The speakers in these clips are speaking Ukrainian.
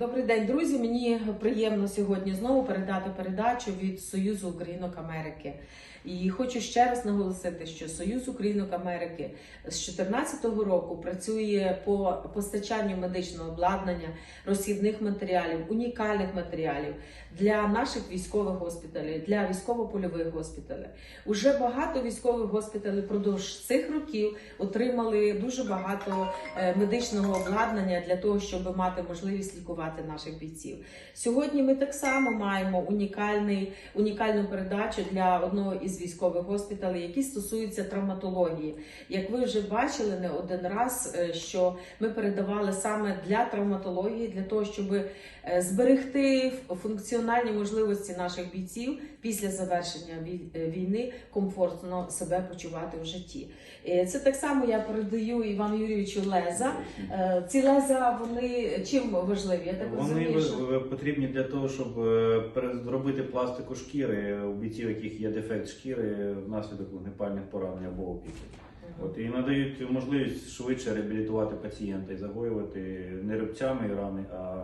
Добрий день, друзі. Мені приємно сьогодні знову передати передачу від Союзу Українок Америки. І хочу ще раз наголосити, що Союз Українок Америки з 2014 року працює по постачанню медичного обладнання, розхідних матеріалів, унікальних матеріалів для наших військових госпіталів, для військово-польових госпіталів. Уже багато військових госпіталів впродовж цих років отримали дуже багато е, медичного обладнання для того, щоб мати можливість лікувати наших бійців. Сьогодні ми так само маємо унікальний, унікальну передачу для одного із військових госпіталей, які стосуються травматології. Як ви вже бачили не один раз, е, що ми передавали саме для травматології, для того, щоб е, зберегти функціональні можливості наших бійців після завершення е, війни комфортно себе почувати в житті. Це так само я передаю Івану Юрійовичу леза. Ці леза вони чим важливі? Так Вони потрібні для того, щоб зробити пластику шкіри у бійців, яких є дефект шкіри внаслідок вогнепальних поранень або опіки. От і надають можливість швидше реабілітувати пацієнта і загоювати не рубцями рани, а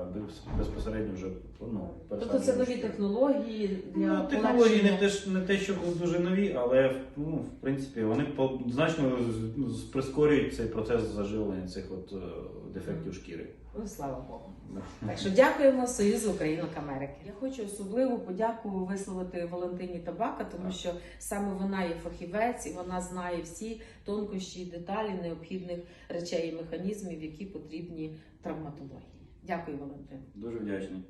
безпосередньо вже ну тобто це нові технології для Ну, технології не те, не те, що дуже нові, але ну, в принципі вони значно прискорюють цей процес заживлення цих от е, дефектів шкіри. Ну, слава Богу. Так що дякуємо Союзу Українок Америки. Я хочу особливу подяку висловити Валентині Табака, тому що саме вона є фахівець і вона знає всі тонкощі і деталі необхідних речей і механізмів, які потрібні травматології. Дякую, Валентин. Дуже вдячний.